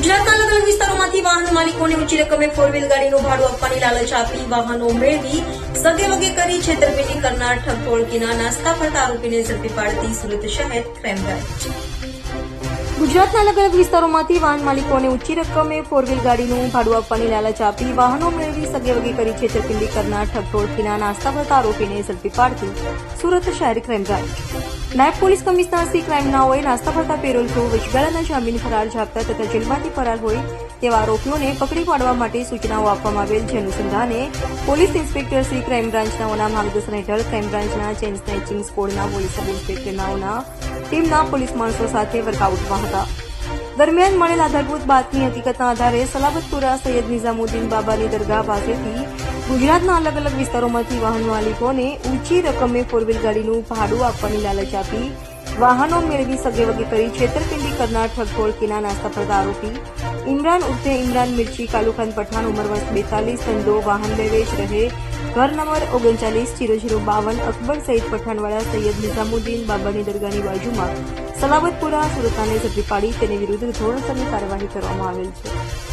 ગુજરાતના અલગ અલગ વિસ્તારોમાંથી વાહન માલિકોને ઊંચી રકમે ફોર વ્હીલ ગાડીનું ભાડું આપવાની લાલચ આપી વાહનો મેળવી સગે વગે કરી છેતરપિંડી કરનાર ઠગ ટોળકીના નાસ્તા ફરતા આરોપીને ઝડપી પાડતી સુરત શહેર ક્રાઇમ ગુજરાતના અલગ અલગ વિસ્તારોમાંથી વાહન માલિકોને ઊંચી રકમે ફોર વ્હીલ ગાડીનું ભાડું આપવાની લાલચ આપી વાહનો મેળવી સગે વગે કરી છેતરપિંડી કરનાર ઠગ ટોળકીના નાસ્તા ફરતા આરોપીને ઝડપી પાડતી સુરત શહેર ક્રાઇમ નાયબ પોલીસ કમિશનર શ્રી ક્રાઇમનાઓએ નાસ્તા ફરતા પેરોલ થ્રુ વચગાળાના જામીન ફરાર જાપતા તથા જેલમાંથી ફરાર હોય તેવા આરોપીઓને પકડી પાડવા માટે સૂચનાઓ આપવામાં આવેલ છે. અનુસંધાને પોલીસ ઇન્સ્પેક્ટર શ્રી ક્રાઇમ બ્રાન્ચનાઓના માર્ગદર્શન હેઠળ ક્રાઇમ બ્રાન્ચના ચેન સ્નેચિંગ સ્કોડના પોલીસ સબ ઇન્સ્પેક્ટરનાઓના ટીમના પોલીસ માણસો સાથે વર્કઆઉટમાં હતા. દરમિયાન મળેલ આધારભૂત બાતમી હકીકતના આધારે સલાબતપુરા સૈયદ નિઝામુદ્દીન બાબાની દરગાહ પાસેથી ગુજરાતના અલગ અલગ વિસ્તારોમાંથી વાહન માલિકોને ઊંચી રકમે ફોર ગાડીનું ભાડું આપવાની લાલચ આપી વાહનો મેળવી સગેવગી કરી છેતરપિંડી કરનાર ઠગ કિના નાસ્તા પડતા આરોપી. ઇમરાન ઉર્ફે ઇમરાન મિર્ચી કાલુખાન પઠાણ ઉંમર વર્ષ બેતાલીસ, ધંધો, વાહન લેવેચ રહે, ઘર નંબર ઓગણચાલીસ, જીરો જીરો બાવન, અકબર સહિત પઠાણવાળા સૈયદ નિઝામુદ્દીન બાબાની દરગાહની બાજુમાં સલાબતપુરા સુરતાને ઝડપી પાડી તેની વિરુદ્ધ ધોરણસરની કાર્યવાહી કરવામાં આવેલ છે.